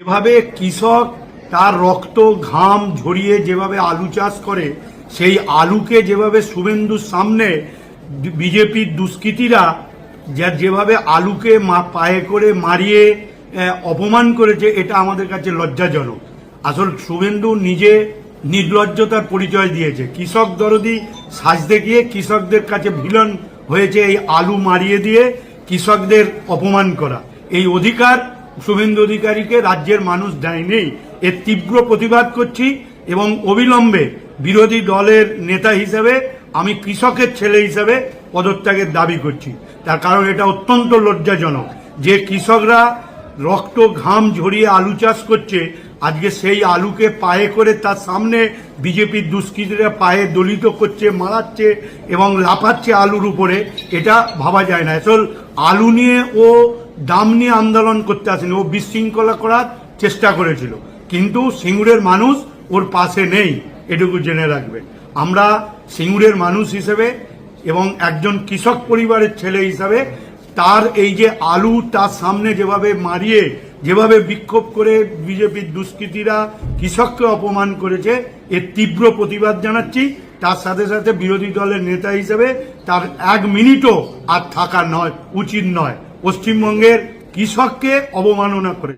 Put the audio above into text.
এভাবে কৃষক তার রক্ত, ঘাম ঝরিয়ে যেভাবে আলু চাষ করে, সেই আলুকে যেভাবে শুভেন্দুর সামনে বিজেপির দুষ্কৃতীরা যা যেভাবে আলুকে মা, পায়ে করে মারিয়ে অপমান করেছে, এটা আমাদের কাছে লজ্জাজনক। আসল শুভেন্দু নিজে নির্লজ্জতার পরিচয় দিয়েছে। কৃষক দরদি সাজতে গিয়ে কৃষকদের কাছে ভিলন হয়েছে এই আলু মারিয়ে দিয়ে কৃষকদের অপমান করা। এই অধিকার শুভেন্দু অধিকারীকে রাজ্যের মানুষ দেয়নি। এর তীব্র প্রতিবাদ করছি এবং অবিলম্বে বিরোধী দলের নেতা হিসেবে, আমি কৃষকের ছেলে হিসেবে পদত্যাগের দাবি করছি। তার কারণ এটা অত্যন্ত লজ্জাজনক যে কৃষকরা রক্ত, ঘাম ঝরিয়ে আলু চাষ করছে, আজকে সেই আলুকে পায়ে করে তার সামনে বিজেপির দুষ্কৃতীরা পায়ে দলিত করছে, মারাচ্ছে এবং লাফাচ্ছে আলুর উপরে। এটা ভাবা যায় না। আসল আলু নিয়ে ও দাম নিয়ে আন্দোলন করতে আসেনি। ও বিশৃঙ্খলা করার চেষ্টা করেছিল। কিন্তু সিঙ্গুরের মানুষ ওর পাশে নেই, এটুকু জেনে রাখবে। আমরা সিঙ্গুরের মানুষ হিসেবে এবং একজন কৃষক পরিবারের ছেলে হিসাবে তার এই যে আলু তার সামনে যেভাবে মারিয়ে, যেভাবে বিক্ষোভ করে বিজেপির দুষ্কৃতীরা কৃষককে অপমান করেছে, এর তীব্র প্রতিবাদ জানাচ্ছি। তার সাথে সাথে বিরোধী দলের নেতা হিসেবে তার এক মিনিটও আর থাকা নয়, উচিত নয়। পশ্চিমবঙ্গের কৃষককে অবমাননা করে